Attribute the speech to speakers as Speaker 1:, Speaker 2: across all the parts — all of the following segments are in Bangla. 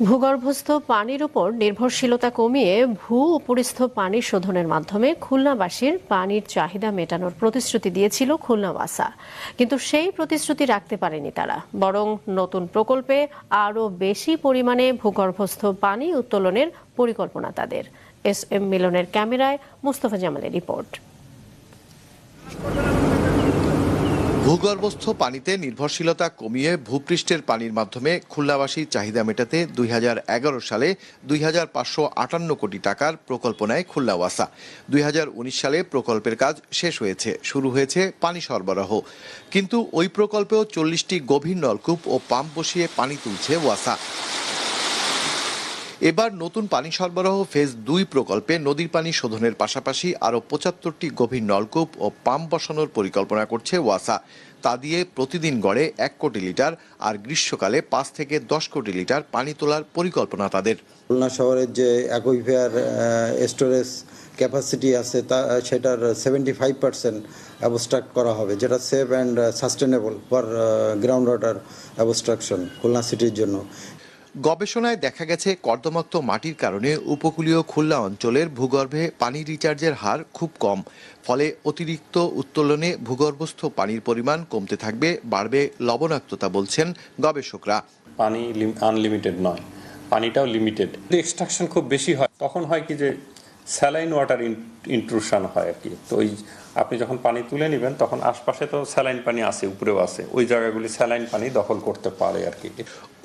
Speaker 1: ভূগর্ভস্থ পানির উপর নির্ভরশীলতা কমিয়ে ভূ উপরিস্থ পানি শোধনের মাধ্যমে খুলনাবাসীর পানির চাহিদা মেটানোর প্রতিশ্রুতি দিয়েছিল খুলনা ওয়াসা কিন্তু সেই প্রতিশ্রুতি রাখতে পারেনি তারা। বরং নতুন প্রকল্পে আরও বেশি পরিমাণে ভূগর্ভস্থ পানি উত্তোলনের পরিকল্পনা তাদের। এস এম মিলনের ক্যামেরায় মুস্তফা জামালের রিপোর্ট।
Speaker 2: ভূগর্ভস্থ পানিতে নির্ভরশীলতা কমিয়ে ভূপৃষ্ঠের পানির মাধ্যমে খুলনাবাসীর চাহিদা মেটাতে দুই হাজার এগারো সালে দুই হাজার পাঁচশো আটান্ন কোটি টাকার প্রকল্প নেয় খুলনা ওয়াসা দুই হাজার উনিশ সালে প্রকল্পের কাজ শেষ হয়েছে, শুরু হয়েছে পানি সরবরাহ। কিন্তু ওই প্রকল্পেও চল্লিশটি গভীর নলকূপ ও পাম্প বসিয়ে পানি তুলছে ওয়াসা। এবার নতুন পানি সরবরাহ ফেজ দুই প্রকল্পে নদীর পানি শোধনের পাশাপাশি আরও পঁচাত্তরটি গভীর নলকূপ ও পাম্প বসানোর পরিকল্পনা করছে ওয়াসা। তা দিয়ে প্রতিদিন গড়ে এক কোটি লিটার আর গ্রীষ্মকালে পাঁচ থেকে দশ কোটি লিটার পানি তোলার পরিকল্পনা তাদের।
Speaker 3: খুলনা শহরের যে অ্যাকুইফায়ার স্টোরেজ ক্যাপাসিটি আছে তা, সেটার সেভেন্টি ফাইভ পার্সেন্ট অ্যাবস্ট্রাক্ট করা হবে, যেটা safe and sustainable for ground water abstraction Khulna সিটির জন্য।
Speaker 2: গবেষণায় দেখা গেছে কর্দমাক্ত মাটির কারণে উপকূলীয় খুলনা অঞ্চলের ভূগর্ভে পানি রিচার্জের হার খুব কম। ফলে অতিরিক্ত উত্তোলনে ভূগর্ভস্থ পানির পরিমাণ কমতে থাকবে, বাড়বে লবণাক্ততা বলছেন গবেষকরা।
Speaker 4: পানি আনলিমিটেড নয়, পানিটাও লিমিটেড এক্সট্রাকশন খুব বেশি হয়, তখন হয় কি যে স্যালাইন ওয়াটার ইন্ট্রুশন হয় আর কি। তো ওই আপনি যখন পানি তুলে নেবেন তখন আশপাশে তো স্যালাইন পানি আছে উপরেও আছে। ওই জায়গাগুলি স্যালাইন পানি দখল করতে পারে আর কি।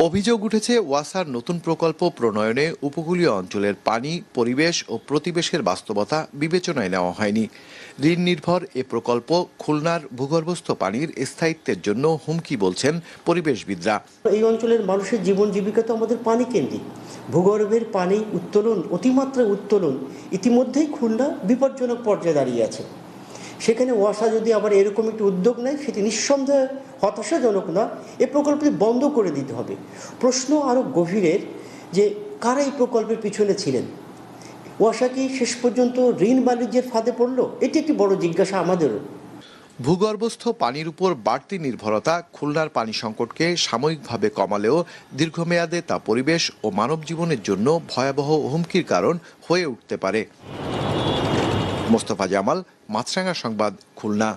Speaker 2: অভিযোগ উঠেছে ওয়াসার নতুন প্রকল্প প্রণয়নে উপকূলীয় অঞ্চলের পানি পরিবেশ ও প্রতিবেশের বাস্তবতা বিবেচনায় নেওয়া হয়নি। ঋণ নির্ভর এ প্রকল্প খুলনার ভূগর্ভস্থ পানির স্থায়িত্বের জন্য হুমকি বলছেন পরিবেশবিদরা।
Speaker 5: এই অঞ্চলের মানুষের জীবন জীবিকা তো আমাদের পানি কেন্দ্রিক। ভূগর্ভের পানি উত্তোলন, অতিমাত্রায় উত্তোলন, ইতিমধ্যেই খুলনা বিপজ্জনক পর্যায়ে দাঁড়িয়ে আছে। সেখানে ওয়াসা যদি আবার এরকম একটি উদ্যোগ নেয়, সেটি নিঃসন্দেহে হতাশাজনক না, এ প্রকল্পটি বন্ধ করে দিতে হবে। প্রশ্ন আরও গভীরের যে কারা এই প্রকল্পের পিছনে ছিলেন? ওয়াসা কি শেষ পর্যন্ত ঋণ বাণিজ্যের ফাঁদে পড়ল? এটি একটি বড় জিজ্ঞাসা আমাদেরও।
Speaker 2: ভূগর্ভস্থ পানির উপর বাড়তি নির্ভরতা খুলনার পানি সংকটকে সাময়িকভাবে কমালেও দীর্ঘমেয়াদে তা পরিবেশ ও মানব জীবনের জন্য ভয়াবহ হুমকির কারণ হয়ে উঠতে পারে। মোস্তফা জামাল মাছরাঙ্গা সংবাদ, খুলনা।